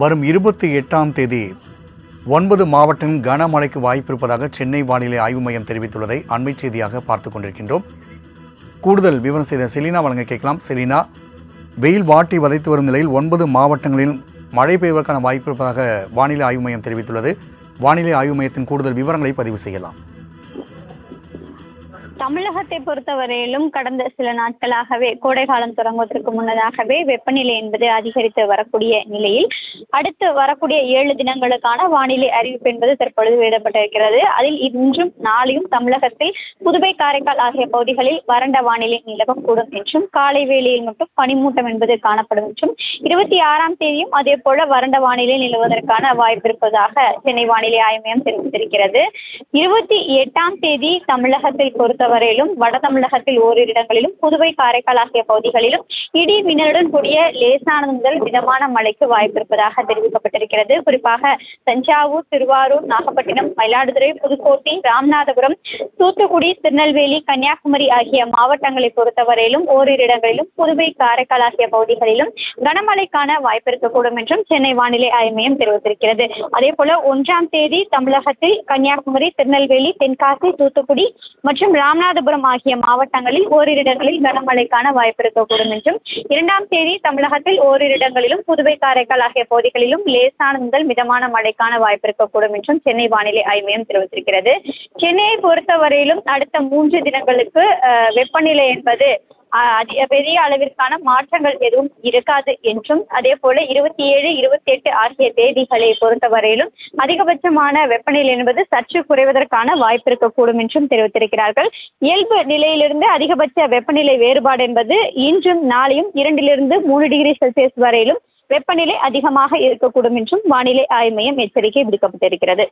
வரும் இருபத்தி எட்டாம் தேதி ஒன்பது மாவட்டம் கனமழைக்கு வாய்ப்பிருப்பதாக சென்னை வானிலை ஆய்வு மையம் தெரிவித்துள்ளதை அண்மை செய்தியாக பார்த்து கொண்டிருக்கின்றோம். கூடுதல் விவரம் செய்த செலினா வழங்க கேட்கலாம். செலினா வெயில் வாட்டி வதைத்து வரும் நிலையில் ஒன்பது மாவட்டங்களில் மழை பெய்வதற்கான வாய்ப்பு இருப்பதாக வானிலை ஆய்வு மையம் தெரிவித்துள்ளது. வானிலை ஆய்வு மையத்தின் கூடுதல் விவரங்களை பதிவு செய்யலாம். தமிழகத்தை பொறுத்தவரையிலும் கடந்த சில நாட்களாகவே கோடை காலம் தொடங்குவதற்கு முன்னதாகவே வெப்பநிலை என்பது அதிகரித்து வரக்கூடிய நிலையில் அடுத்து வரக்கூடிய ஏழு தினங்களுக்கான வானிலை அறிவிப்பு என்பது தற்பொழுது வெளியிடப்பட்டிருக்கிறது. அதில் இன்றும் நாளையும் தமிழகத்தில் புதுவை காரைக்கால் ஆகிய பகுதிகளில் வறண்ட வானிலை நிலவக்கூடும் என்றும் காலை வேளையில் மட்டும் பனிமூட்டம் என்பது காணப்படும் என்றும் இருபத்தி ஆறாம் தேதியும் அதே போல வறண்ட வானிலை நிலவுவதற்கான வாய்ப்பு இருப்பதாக சென்னை வானிலை ஆய்வு மையம் தெரிவித்திருக்கிறது. இருபத்தி எட்டாம் தேதி தமிழகத்தை வரையிலும் வட தமிழகத்தில் ஓரிரு இடங்களிலும் புதுவை காரைக்கால் ஆகிய பகுதிகளிலும் இடி மின்னலுடன் கூடிய லேசானது முதல் மிதமான மழைக்கு வாய்ப்பிருப்பதாக தெரிவிக்கப்பட்டிருக்கிறது. குறிப்பாக தஞ்சாவூர் திருவாரூர் நாகப்பட்டினம் மயிலாடுதுறை புதுக்கோட்டை ராமநாதபுரம் தூத்துக்குடி திருநெல்வேலி கன்னியாகுமரி ஆகிய மாவட்டங்களை பொறுத்தவரையிலும் ஓரிரு இடங்களிலும் புதுவை காரைக்கால் ஆகிய பகுதிகளிலும் கனமழைக்கான வாய்ப்பிருக்கக்கூடும் என்றும் சென்னை வானிலை ஆய்வு மையம் தெரிவித்திருக்கிறது. அதே போல ஒன்றாம் தேதி தமிழகத்தில் கன்னியாகுமரி திருநெல்வேலி தென்காசி தூத்துக்குடி மற்றும் ராமநாதபுரம் ஆகிய மாவட்டங்களில் ஓரிரு இடங்களில் கனமழைக்கான வாய்ப்பு இருக்கக்கூடும் என்றும் இரண்டாம் தேதி தமிழகத்தில் ஓரிரு இடங்களிலும் புதுவை காரைக்கால் ஆகிய பகுதிகளிலும் லேசான முதல் மிதமான மழைக்கான வாய்ப்பு இருக்கக்கூடும் என்றும் சென்னை வானிலை ஆய்வு மையம் தெரிவித்திருக்கிறது. சென்னையை பொறுத்தவரையிலும் அடுத்த மூன்று தினங்களுக்கு வெப்பநிலை என்பது பெரிய அளவிற்கான மாற்றங்கள் எதுவும் இருக்காது என்றும் அதே போல இருபத்தி ஏழு இருபத்தி எட்டு ஆகிய தேதிகளை பொறுத்தவரையிலும் அதிகபட்சமான வெப்பநிலை என்பது சற்று குறைவதற்கான வாய்ப்பு இருக்கக்கூடும் என்றும் தெரிவித்திருக்கிறார்கள். இயல்பு நிலையிலிருந்து அதிகபட்ச வெப்பநிலை வேறுபாடு என்பது இன்றும் நாளையும் இரண்டிலிருந்து மூணு டிகிரி செல்சியஸ் வரையிலும் வெப்பநிலை அதிகமாக இருக்கக்கூடும் என்றும் வானிலை ஆய்வு மையம் எச்சரிக்கை விடுக்கப்பட்டிருக்கிறது.